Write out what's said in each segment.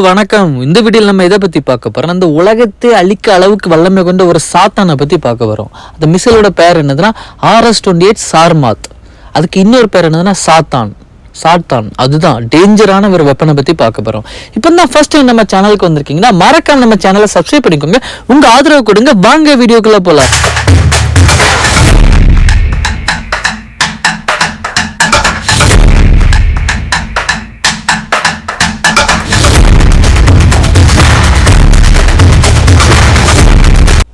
வணக்கம். இந்த வீடியோவில் நம்ம எதை பத்தி பார்க்க போகிறோம் அந்த உலகத்தை அழிக்க அளவுக்கு வல்லமை கொண்ட ஒரு சாத்தானை பத்தி பார்க்க போறோம். அந்த மிசைலோட பேர் என்னதுன்னா ஆர்எஸ் டுவெண்ட்டி எயிட் சார்மாத். அதுக்கு இன்னொரு பேர் என்னதுன்னா சாத்தான். சாத்தான். அதுதான். டேஞ்சரான ஒரு வெப்பனை பத்தி பார்க்க போறோம். இப்போ தான் ஃபர்ஸ்ட் டைம் நம்ம சேனலுக்கு வந்திருக்கீங்கன்னா மறக்காம நம்ம சேனலை சப்ஸ்கிரைப் பண்ணிக்கோங்க. உங்க ஆதரவு கொடுங்க. வாங்க வீடியோக்குள்ளே போகலாம்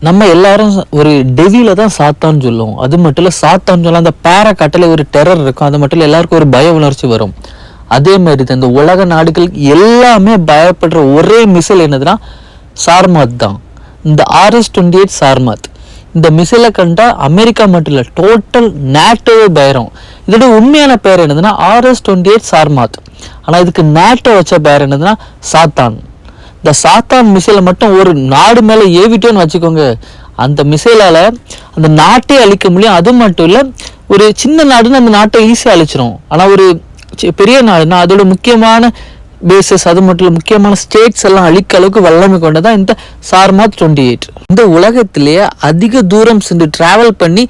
நம்ம எல்லாரும் ஒரு டெவில தான் சாத்தான்னு சொல்லுவோம். அது மட்டும் இல்லை சாத்தான்னு சொல்ல அந்த பேரை கட்டளை ஒரு டெரர் இருக்கும். அது மட்டும் இல்லை எல்லாருக்கும் ஒரு பய உணர்ச்சி வரும். அதே மாதிரி தான் இந்த உலக நாடுகளுக்கு எல்லாமே பயப்படுற ஒரே மிசைல் என்னதுன்னா சார்மாத் தான். இந்த ஆர்எஸ் டுவெண்ட்டி எயிட் சார்மாத். இந்த மிசைலை கண்டா அமெரிக்கா மட்டும் இல்லை டோட்டல் நேட்டோவே பயிரும் இதோட உண்மையான பேர் என்னதுன்னா ஆர்எஸ் டுவெண்ட்டி எயிட் சார்மாத். ஆனால் இதுக்கு நேட்டோ வச்ச பேர் என்னதுன்னா சாத்தான். இந்த சாத்தான் மிசைலை மட்டும் ஒரு நாடு மேலே ஏவிட்டோன்னு வச்சுக்கோங்க. அந்த மிசைலால் அந்த நாட்டே அழிக்க முடியும். அது மட்டும் இல்லை ஒரு சின்ன நாடுன்னு அந்த நாட்டை ஈஸியாக அழிச்சிரும். ஆனால் ஒரு பெரிய நாடுனா அதோட முக்கியமான பேசஸ் அது மட்டும் இல்லை முக்கியமான ஸ்டேட்ஸ் எல்லாம் அழிக்க அளவுக்கு வல்லமை கொண்டதான் இந்த சார்மாத் டுவெண்ட்டி எயிட் இந்த உலகத்திலேயே அதிக தூரம் சென்று டிராவல் பண்ணி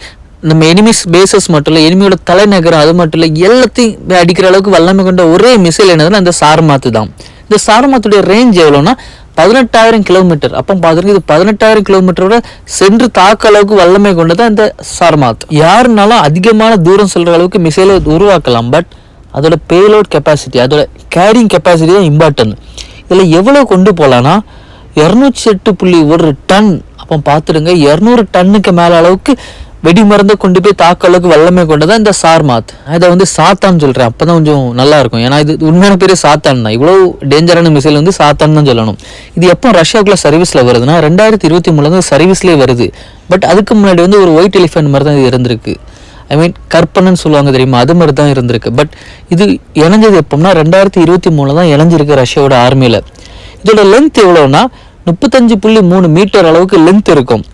நம்ம எனிமிஸ் பேசஸ் மட்டும் இல்லை எனிமியோட தலைநகரம் அது மட்டும் இல்லை எல்லாத்தையும் அடிக்கிற அளவுக்கு வல்லமை கொண்ட ஒரே மிசைல் என்னதுன்னா இந்த சார்மாத்து தான். இந்த சாரமாத்துடைய ரேஞ்ச் எவ்வளோன்னா பதினெட்டாயிரம் கிலோமீட்டர் அப்போ பார்த்துருக்கு இது பதினெட்டாயிரம் கிலோமீட்டரோட சென்று தாக்க அளவுக்கு வல்லமை கொண்டதான் இந்த சாரமாத். யாருனாலும் அதிகமான தூரம் செல்கிற அளவுக்கு மிசைலை உருவாக்கலாம் பட் அதோட பேலோட் கெப்பாசிட்டி அதோட கேரிங் கெப்பாசிட்டி தான் இம்பார்ட்டன்ட் இதில் எவ்வளோ கொண்டு போகலான்னா இரநூத்தி எட்டு புள்ளி ஒரு டன். அப்போ பார்த்துடுங்க இரநூறு டன்னுக்கு மேலே அளவுக்கு வெடி மருந்தை கொண்டு போய் தாக்க அளவுக்கு வல்லமை கொண்டதான் இந்த சார்மாத் இதை வந்து சாத்தான்னு சொல்றேன். அப்பதான் கொஞ்சம் நல்லா இருக்கும் ஏன்னா இது உண்மையான பேர் சாத்தான் தான். இவ்வளவு டேஞ்சரான மிசைல் வந்து சாத்தான் தான் சொல்லணும். இது எப்போ ரஷ்யாவுக்குள்ள சர்வீஸ்ல வருதுன்னா ரெண்டாயிரத்தி இருபத்தி மூணுல தான் சர்வீஸ்லேயே வருது. பட் அதுக்கு முன்னாடி வந்து ஒரு ஒயிட் எலிஃபென்ட் மாதிரி தான் இது இருந்திருக்கு. ஐ மீன் கற்பனைன்னு சொல்லுவாங்க தெரியுமா? அது மாதிரி தான் இருந்திருக்கு. பட் இது இணைஞ்சது எப்போம்னா ரெண்டாயிரத்தி இருபத்தி மூணுல தான் இணைஞ்சிருக்கு ரஷ்யாவோட ஆர்மியில இதோட லென்த் எவ்வளோன்னா முப்பத்தஞ்சு புள்ளி மூணு மீட்டர் அளவுக்கு லென்த் இருக்கும்.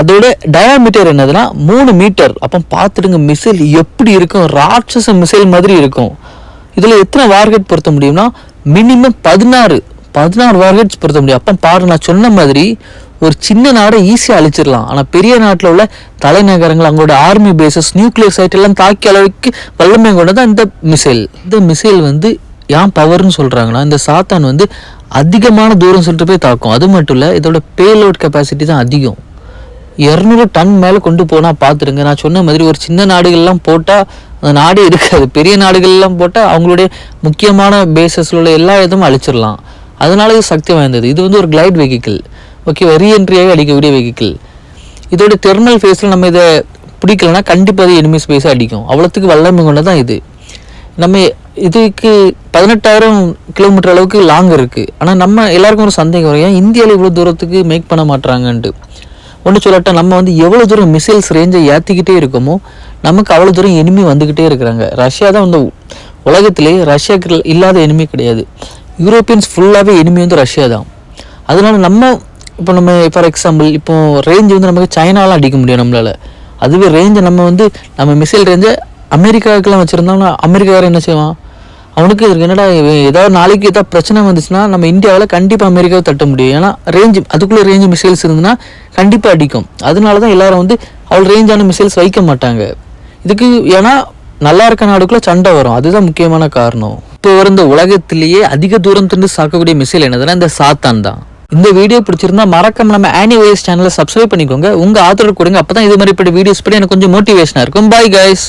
அதோட டயாமீட்டர் என்னதுன்னா மூணு மீட்டர் அப்போ பார்த்துடுங்க மிசைல் எப்படி இருக்கும்? ராட்சச மிசைல் மாதிரி இருக்கும். இதில் எத்தனை வார்கெட் பொருத்த முடியும்னா மினிமம் பதினாறு பதினாறு வார்கெட்ஸ் பொருத்த முடியும். அப்போ பாரு நான் சொன்ன மாதிரி ஒரு சின்ன நாடை ஈஸியாக அழிச்சிடலாம். ஆனால் பெரிய நாட்டில் உள்ள தலைநகரங்கள் அவங்களோட ஆர்மி பேசஸ் நியூக்ளியர் சைட் எல்லாம் தாக்கிய அளவுக்கு வல்லமை கொண்டது இந்த மிசைல் இந்த மிசைல் வந்து ஏன் பவர்னு சொல்கிறாங்கன்னா இந்த சாத்தான் வந்து அதிகமான தூரம் சொல்லிட்டு போய் தாக்கும். அது மட்டும் இல்லை இதோட பேலோட் கெப்பாசிட்டி தான் அதிகம். இரநூறு டன் மேலே கொண்டு போனால் பார்த்துருங்க நான் சொன்ன மாதிரி ஒரு சின்ன நாடுகள்லாம் போட்டால் அந்த நாடே இருக்காது. பெரிய நாடுகள்லாம் போட்டால் அவங்களுடைய முக்கியமான பேசஸில் உள்ள எல்லா இதுவும் அழிச்சிடலாம். அதனால இது சக்தி வாய்ந்தது. இது வந்து ஒரு கிளைட் வெஹிக்கிள் ஓகே ரீஎன்ட்ரியாகவே அடிக்கக்கூடிய வெஹிக்கிள் இதோட தெர்மல் ஃபேஸில் நம்ம இதை பிடிக்கலனா கண்டிப்பாக அது எனிமி ஸ்பேஸை அடிக்கும். அவ்வளோத்துக்கு வல்லமை கொண்டு தான் இது. நம்ம இதுக்கு பதினெட்டாயிரம் கிலோமீட்டர் அளவுக்கு லாங் இருக்குது ஆனால் நம்ம எல்லாருக்கும் ஒரு சந்தேகம் வரும். ஏன் இந்தியாவில் இவ்வளோ தூரத்துக்கு மேக் பண்ண மாட்டுறாங்கன்ட்டு ஒன்று சொல்லட்டா நம்ம வந்து எவ்வளோ தூரம் மிசைல்ஸ் ரேஞ்சை ஏற்றிக்கிட்டே இருக்கோமோ நமக்கு அவ்வளோ தூரம் எனிமி வந்துக்கிட்டே இருக்கிறாங்க. ரஷ்யா தான் வந்து உலகத்திலே ரஷ்யாக்கு இல்லாத எனிமி கிடையாது. யூரோப்பியன்ஸ் ஃபுல்லாகவே எனிமி வந்து ரஷ்யா தான். அதனால நம்ம இப்போ நம்ம ஃபார் எக்ஸாம்பிள் இப்போ ரேஞ்ச் வந்து நமக்கு சைனாலாம் அடிக்க முடியும் நம்மளால. அதுவே ரேஞ்சை நம்ம வந்து நம்ம மிசைல் ரேஞ்சை அமெரிக்காவுக்கெல்லாம் வச்சுருந்தோம்னா அமெரிக்காக்காரன் என்ன செய்வான்? அவனுக்கு இருக்கு என்னடா ஏதாவது நாளைக்கு ஏதாவது பிரச்சனை வந்துச்சுன்னா நம்ம இந்தியாவில் கண்டிப்பாக அமெரிக்காவை தட்ட முடியும். ஏன்னா ரேஞ்சு அதுக்குள்ளே ரேஞ்சு மிசைல்ஸ் இருந்ததுன்னா கண்டிப்பாக அடிக்கும். அதனால தான் எல்லாரும் வந்து அவள் ரேஞ்சான மிசைல்ஸ் வைக்க மாட்டாங்க. இதுக்கு ஏன்னா நல்லா இருக்க நாடுக்குள்ளே சண்டை வரும். அதுதான் முக்கியமான காரணம். இப்போ வர இந்த உலகத்திலேயே அதிக தூரம் திருந்து சாக்கக்கூடிய மிசைல் என்னதுன்னா இந்த சாத்தான் தான். இந்த வீடியோ பிடிச்சிருந்தா மறக்காம நம்ம ஆனி சேனலை சப்ஸ்கிரைப் பண்ணிக்கோங்க. உங்க ஆதரவு கொடுங்க. அப்பதான் இது மாதிரி இப்படி வீடியோஸ் படி எனக்கு கொஞ்சம் மோட்டிவேஷனா இருக்கும். Bye guys